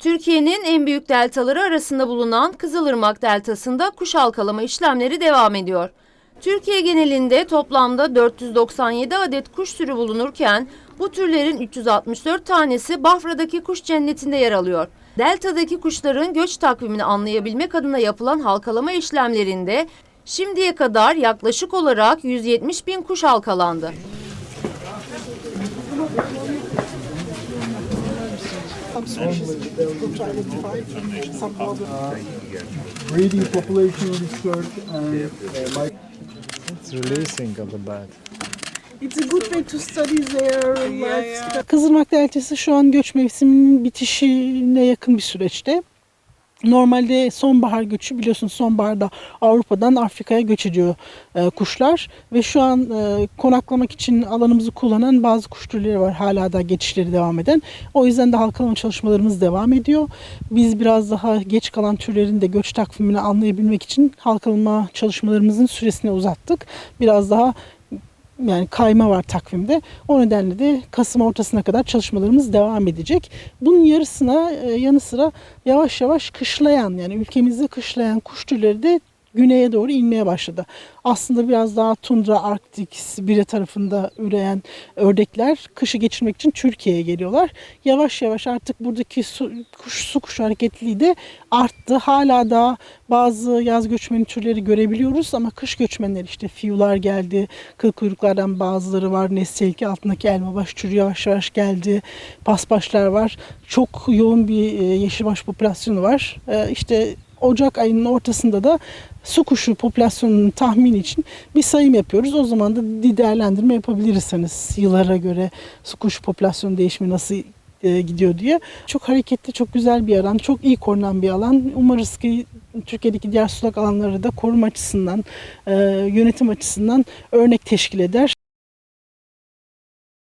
Türkiye'nin en büyük deltaları arasında bulunan Kızılırmak Deltası'nda kuş halkalama işlemleri devam ediyor. Türkiye genelinde toplamda 497 adet kuş türü bulunurken bu türlerin 364 tanesi Bafra'daki kuş cennetinde yer alıyor. Delta'daki kuşların göç takvimini anlayabilmek adına yapılan halkalama işlemlerinde şimdiye kadar yaklaşık olarak 170 bin kuş halkalandı. Some species will try to identify some other breeding population research and uh, It's releasing of the bird. It's a good way to study their life. Kızılmak Deltası şu an göç mevsiminin bitişine yakın bir süreçte. Normalde sonbahar göçü biliyorsunuz sonbaharda Avrupa'dan Afrika'ya göç ediyor e, kuşlar ve şu an e, konaklamak için alanımızı kullanan bazı kuş türleri var hala da geçişleri devam eden. O yüzden de halkalama çalışmalarımız devam ediyor. Biz biraz daha geç kalan türlerin de göç takvimini anlayabilmek için halkalama çalışmalarımızın süresini uzattık. Biraz daha yani kayma var takvimde. O nedenle de Kasım ortasına kadar çalışmalarımız devam edecek. Bunun yarısına e, yanı sıra yavaş yavaş kışlayan yani ülkemizde kışlayan kuş türleri de güneye doğru inmeye başladı. Aslında biraz daha tundra, arktik, Sibirya tarafında üreyen ördekler kışı geçirmek için Türkiye'ye geliyorlar. Yavaş yavaş artık buradaki su, kuş, su kuşu hareketliliği de arttı. Hala da bazı yaz göçmeni türleri görebiliyoruz ama kış göçmenleri işte fiyular geldi, kıl kuyruklardan bazıları var, nestelki altındaki elmabaş türü yavaş yavaş geldi, paspaşlar var. Çok yoğun bir e, yeşilbaş popülasyonu var. E, İşte Ocak ayının ortasında da su kuşu popülasyonunun tahmini için bir sayım yapıyoruz. O zaman da değerlendirme yapabilirsiniz yıllara göre su kuşu popülasyon değişimi nasıl e, gidiyor diye. Çok hareketli, çok güzel bir alan, çok iyi korunan bir alan. Umarız ki Türkiye'deki diğer sulak alanları da koruma açısından, e, yönetim açısından örnek teşkil eder.